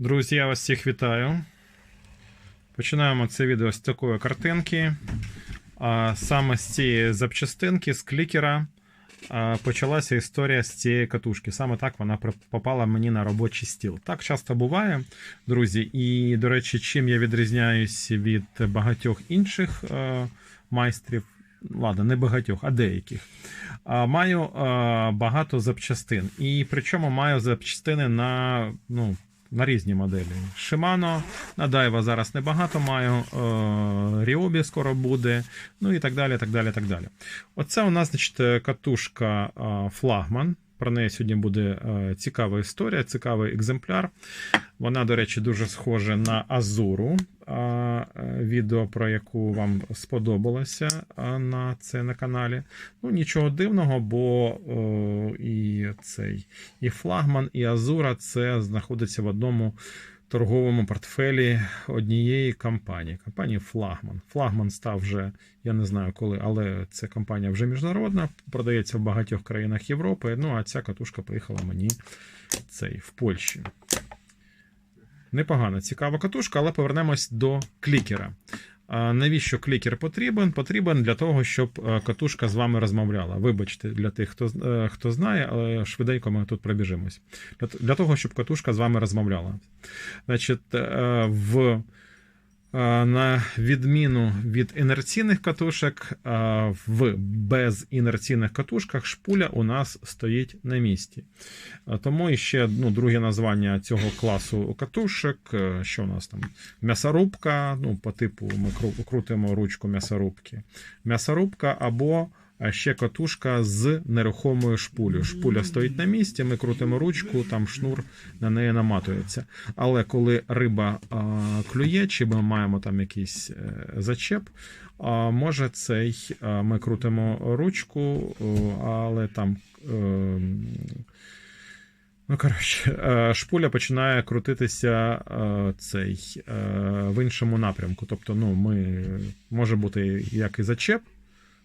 Друзі, я вас всіх вітаю. Починаємо це відео з такої картинки. А саме з цієї запчастинки, з клікера, почалася історія з цієї катушки. Саме так вона попала мені на робочий стіл. Так часто буває, друзі. І, до речі, чим я відрізняюсь від багатьох інших майстрів. Ладно, не багатьох, а деяких. Маю багато запчастин. І причому маю запчастини на, ну, на різні моделі. Shimano, на Daiwa зараз небагато маю, Ріобі скоро буде, ну і так далі. так далі, так далі. Оце у нас значить, катушка е, флагман. Про неї сьогодні буде е, цікава історія, цікавий екземпляр. Вона, до речі, дуже схожа на Азуру. е, Відео, про яку вам сподобалося е, на це на каналі. Ну, нічого дивного, бо і цей і флагман, і Азура це знаходиться в одному торговому портфелі однієї компанії. Компанії Флагман. Флагман став вже, я не знаю коли, але ця компанія вже міжнародна, продається в багатьох країнах Європи. Ну а ця катушка приїхала мені цей в Польщі. Непогана, цікава катушка, але повернемось до клікера. Навіщо клікер потрібен? Потрібен для того, щоб е, катушка з вами розмовляла. Вибачте, для тих, хто, е, хто знає, але швиденько ми тут пробіжимось. Для, того, щоб катушка з вами розмовляла. Значить, е, в, на відміну від інерційних катушок, е, в безінерційних катушках шпуля у нас стоїть на місці. Е, Тому ще ну, друге названня цього класу катушок, е, що у нас там м'ясорубка, ну, по типу ми крутимо ручку м'ясорубки. М'ясорубка або е, ще катушка з нерухомою шпулею. Шпуля стоїть на місці, ми крутимо ручку, там шнур на неї наматується. Але коли риба а, клює, чи ми маємо там якийсь е, зачеп, а, може цей а, ми крутимо ручку, але там. е, Ну, коротше, е, шпуля починає крутитися е, цей в іншому напрямку. Тобто, ну, ми може бути як і зачеп,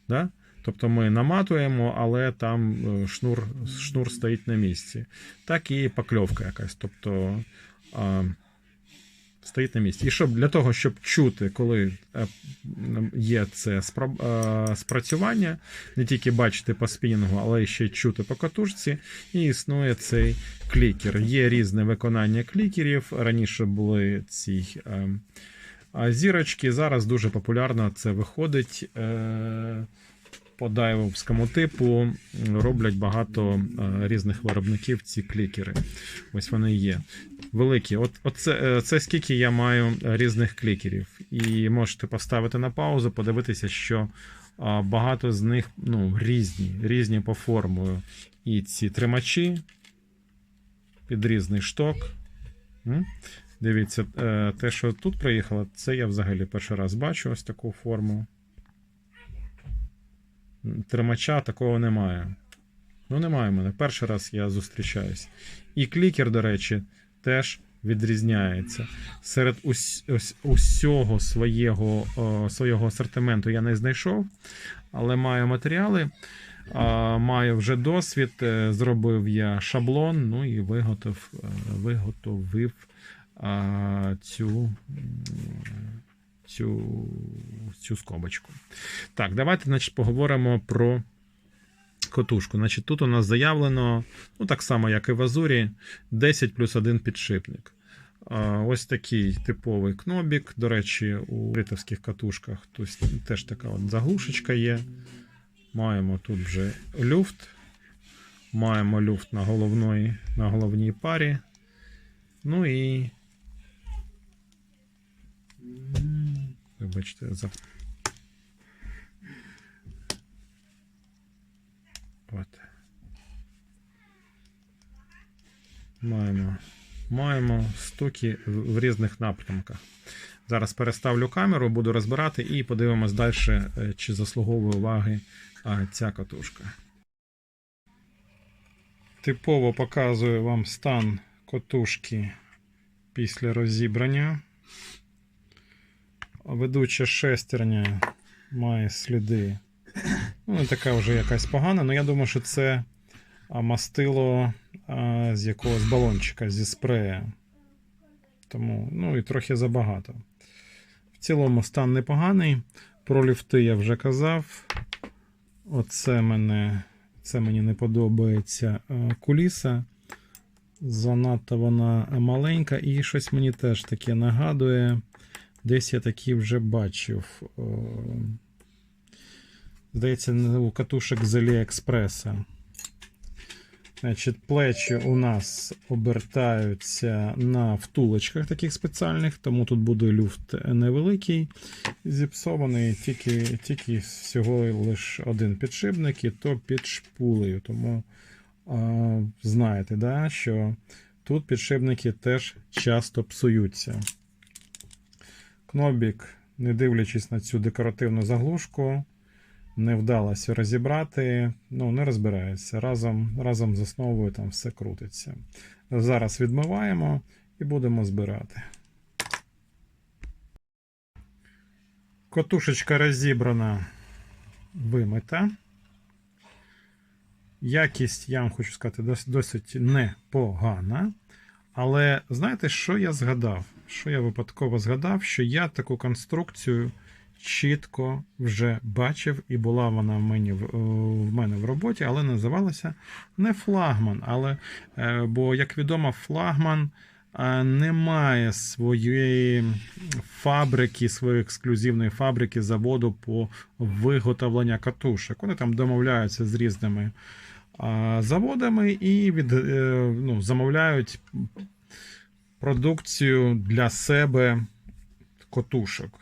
да? Тобто ми наматуємо, але там е, шнур, шнур стоїть на місці. Так і покльовка якась. Тобто е, стоїть на місці. І щоб для того, щоб чути, коли е, є це е, спрацювання, не тільки бачити по спінінгу, але ще чути по катушці, і існує цей клікер. Є різне виконання клікерів. Раніше були ці а зірочки. Зараз дуже популярно це виходить. Е, по дайвовському типу роблять багато е, різних виробників ці клікери. Ось вони є. Великі. От, от це, е, це скільки я маю різних клікерів. І можете поставити на паузу, подивитися, що а, багато з них ну, різні, різні по формою. І ці тримачі під різний шток. Дивіться, е, те, що тут приїхало, це я взагалі перший раз бачу ось таку форму. Тримача такого немає. Ну, немає в мене. Перший раз я зустрічаюсь. І клікер, до речі, теж відрізняється. Серед ус, ось, усього свого, о, свого асортименту я не знайшов, але маю матеріали, а, маю вже досвід. е, Зробив я шаблон, ну і виготов, е, виготовив а, цю. Цю, цю скобочку. Так, давайте значить, поговоримо про котушку. Значить, тут у нас заявлено, ну так само, як і в Азурі, 10 плюс 1 підшипник. Ось такий типовий кнобік. До речі, у бритовських катушках тут теж така от заглушечка є. Маємо тут вже люфт. Маємо люфт на головної, на головній парі. Ну і. Вибачте, за От. Маємо, маємо стуки в в різних напрямках. Зараз переставлю камеру, буду розбирати і подивимось далі, е, чи заслуговує уваги ця катушка. Типово показую вам стан котушки після розібрання. Ведуча шестерня має сліди Ну, не така вже якась погана, але я думаю, що це мастило з якогось балончика, зі спрея. Тому, ну і трохи забагато. В цілому стан непоганий. Про ліфти я вже казав. Оце мене, це мені не подобається куліса. Занадто вона маленька, і щось мені теж таке нагадує. Десь я такі вже бачив. Е, Здається, у катушек з Аліекспреса. Значить, плечі у нас обертаються на втулочках таких спеціальних, тому тут буде люфт невеликий, зіпсований, тільки, тільки всього лише один підшипник, і то під шпулею. Тому а, знаєте, да, що тут підшипники теж часто псуються. Кнобік, не дивлячись на цю декоративну заглушку, не вдалося розібрати, ну, не розбирається. Разом, разом з основою там все крутиться. Зараз відмиваємо і будемо збирати. Котушечка розібрана, вимита. Якість, я вам хочу сказати, досить непогана. Але знаєте, що я згадав? Що я випадково згадав, що я таку конструкцію чітко вже бачив, і була вона в, мені, в, мене в роботі, але називалася не флагман. Але, е, бо, як відомо, флагман е, не має своєї фабрики, своєї ексклюзивної фабрики заводу по виготовленню катушок. Вони там домовляються з різними заводами і від, е, ну, замовляють продукцію для себе котушок.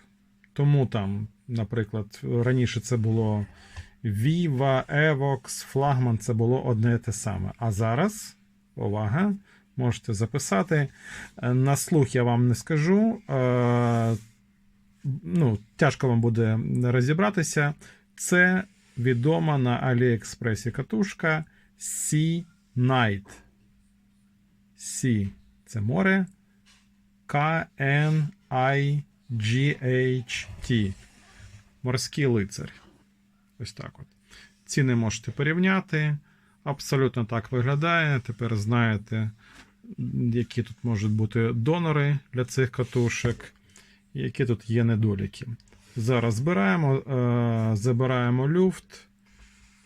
Тому там, наприклад, раніше це було Viva, Evox, Flagman, це було одне те саме. А зараз, увага, можете записати. Е, На слух я вам не скажу. Е, Ну, тяжко вам буде розібратися. Це відома на Аліекспресі катушка Sea Night. Sea – це море. K-N-I-G-H-T. Морський лицар. Ось так от. Ціни можете порівняти. Абсолютно так виглядає. Тепер знаєте, які тут можуть бути донори для цих катушок, і які тут є недоліки. Зараз збираємо, е, забираємо люфт.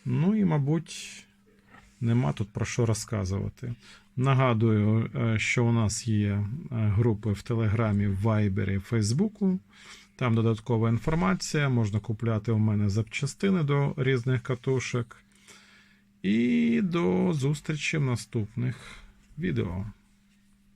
Ну і, мабуть, нема тут про що розказувати. Нагадую, е, що у нас є е, групи в Телеграмі, в Вайбері, в Фейсбуку. Там додаткова інформація. Можна купляти у мене запчастини до різних катушок. І до зустрічі в наступних відео.